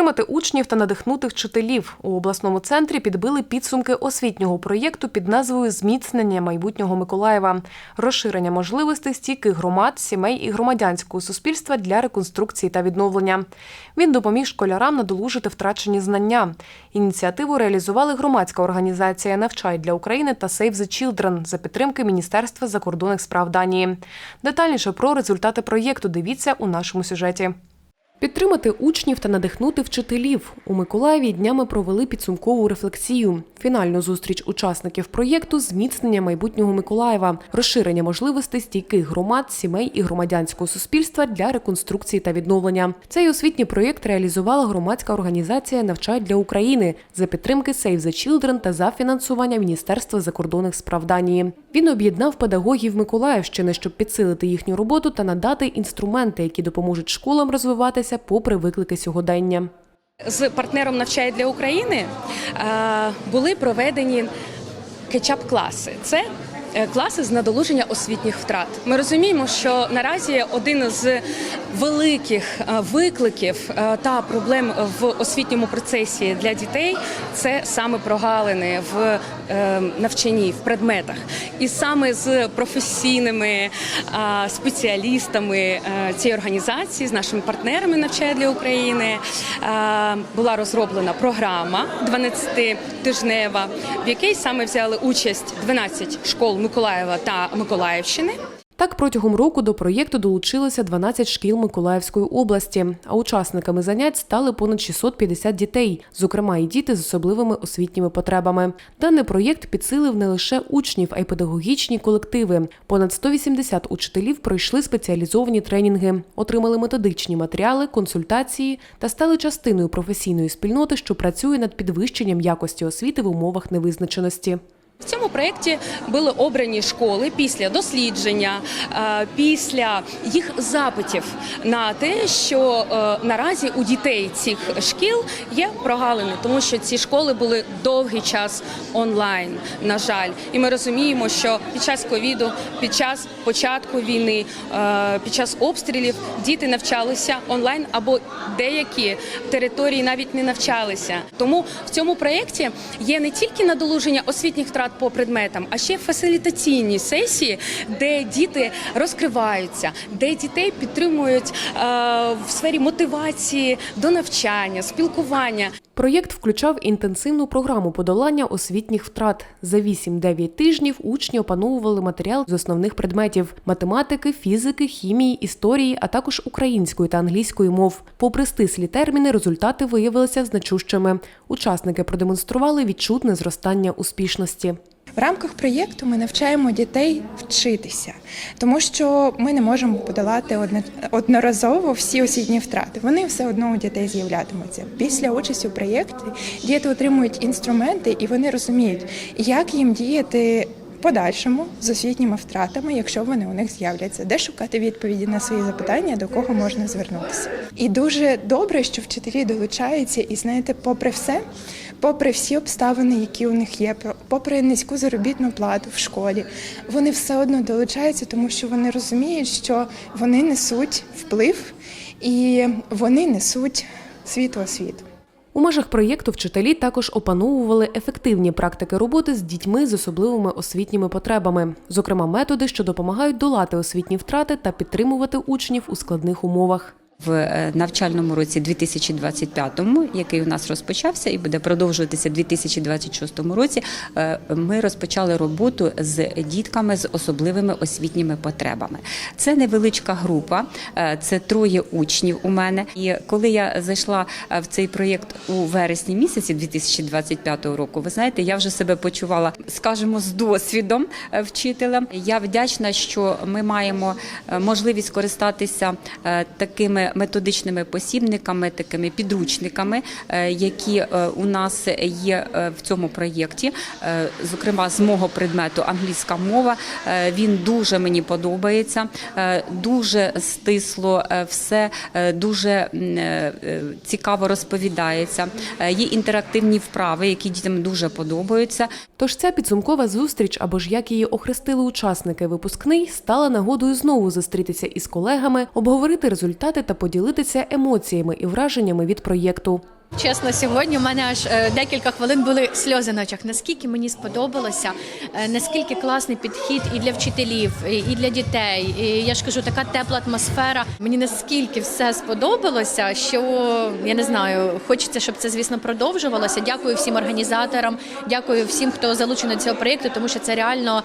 Підтримати учнів та надихнути вчителів у обласному центрі підбили підсумки освітнього проєкту під назвою Зміцнення майбутнього Миколаєва, розширення можливостей стійких громад, сімей і громадянського суспільства для реконструкції та відновлення. Він допоміг школярам надолужити втрачені знання. Ініціативу реалізували громадська організація Навчай для України та Save the Children за підтримки Міністерства закордонних справ Данії. Детальніше про результати проєкту дивіться у нашому сюжеті. Підтримати учнів та надихнути вчителів у Миколаєві днями провели підсумкову рефлексію. Фінальну зустріч учасників проєкту зміцнення майбутнього Миколаєва, розширення можливостей стійких громад, сімей і громадянського суспільства для реконструкції та відновлення. Цей освітній проєкт реалізувала громадська організація Навчай для України за підтримки Save the Children та за фінансування Міністерства закордонних справ Данії. Він об'єднав педагогів Миколаївщини, щоб підсилити їхню роботу та надати інструменти, які допоможуть школам розвиватися попри виклики сьогодення. З партнером «Навчає для України е, були проведені кетчап-класи. Це е, класи з надолуження освітніх втрат. Ми розуміємо, що наразі один з великих е, викликів е, та проблем в освітньому процесі для дітей це саме прогалини в е, навчанні, в предметах. І саме з професійними е, спеціалістами е, цієї організації, з нашими партнерами «Навчає для України е, була розроблена програма 12-тижнева, в якій саме взяли участь 12 школ Миколаєва та Миколаївщини. Так, протягом року до проєкту долучилося 12 шкіл Миколаївської області, а учасниками занять стали понад 650 дітей, зокрема і діти з особливими освітніми потребами. Даний проєкт підсилив не лише учнів, а й педагогічні колективи. Понад 180 учителів пройшли спеціалізовані тренінги, отримали методичні матеріали, консультації та стали частиною професійної спільноти, що працює над підвищенням якості освіти в умовах невизначеності. В цьому проєкті були обрані школи після дослідження, е, після їх запитів на те, що е, наразі у дітей цих шкіл є прогалини, тому що ці школи були довгий час онлайн. На жаль, і ми розуміємо, що під час ковіду, під час початку війни, е, під час обстрілів діти навчалися онлайн або деякі території навіть не навчалися. Тому в цьому проєкті є не тільки надолуження освітніх втрат по предметам, а ще фасилітаційні сесії, де діти розкриваються, де дітей підтримують е, в сфері мотивації до навчання, спілкування. Проєкт включав інтенсивну програму подолання освітніх втрат. За 8-9 тижнів учні опановували матеріал з основних предметів математики, фізики, хімії, історії, а також української та англійської мов. Попри стислі терміни, результати виявилися значущими. Учасники продемонстрували відчутне зростання успішності. В рамках проєкту ми навчаємо дітей вчитися, тому що ми не можемо подолати одноразово всі освітні втрати. Вони все одно у дітей з'являтимуться. Після участі у проєкті діти отримують інструменти і вони розуміють, як їм діяти. Подальшому з освітніми втратами, якщо вони у них з'являться, де шукати відповіді на свої запитання, до кого можна звернутися. І дуже добре, що вчителі долучаються, і знаєте, попри все, попри всі обставини, які у них є, попри низьку заробітну плату в школі, вони все одно долучаються, тому що вони розуміють, що вони несуть вплив і вони несуть світу освіту. У межах проєкту вчителі також опановували ефективні практики роботи з дітьми з особливими освітніми потребами, зокрема методи, що допомагають долати освітні втрати та підтримувати учнів у складних умовах. В е, навчальному році 2025, який у нас розпочався і буде продовжуватися в 2026 році. е, Ми розпочали роботу з дітками з особливими освітніми потребами. Це невеличка група, е, це троє учнів у мене. І коли я зайшла в цей проєкт у вересні місяці 2025 року, ви знаєте, я вже себе почувала, скажімо, з досвідом вчителем. Я вдячна, що ми маємо можливість скористатися е, такими методичними посібниками, такими підручниками, е, які е, у нас є е, в цьому проєкті. Зокрема, з мого предмету англійська мова. Він дуже мені подобається, дуже стисло все, дуже цікаво розповідається. Є інтерактивні вправи, які дітям дуже подобаються. Тож ця підсумкова зустріч, або ж як її охрестили учасники випускний, стала нагодою знову зустрітися із колегами, обговорити результати та поділитися емоціями і враженнями від проєкту. Чесно, сьогодні у мене аж е, декілька хвилин були сльози на очах. Наскільки мені сподобалося, е, наскільки класний підхід і для вчителів, і для дітей. І я ж кажу, така тепла атмосфера. Мені наскільки все сподобалося, що я не знаю, хочеться, щоб це звісно продовжувалося. Дякую всім організаторам, дякую всім, хто залучений до цього проєкту, тому що це реально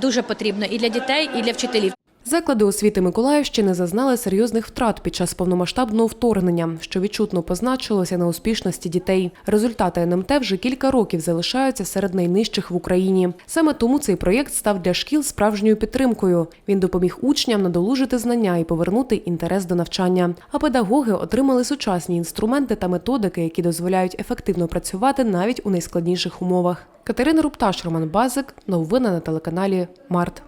дуже потрібно і для дітей, і для вчителів. Заклади освіти Миколаївщини зазнали серйозних втрат під час повномасштабного вторгнення, що відчутно позначилося на успішності дітей. Результати НМТ вже кілька років залишаються серед найнижчих в Україні. Саме тому цей проєкт став для шкіл справжньою підтримкою. Він допоміг учням надолужити знання і повернути інтерес до навчання. А педагоги отримали сучасні інструменти та методики, які дозволяють ефективно працювати навіть у найскладніших умовах. Катерина Рупташ, Роман Базик. Новини на телеканалі Март.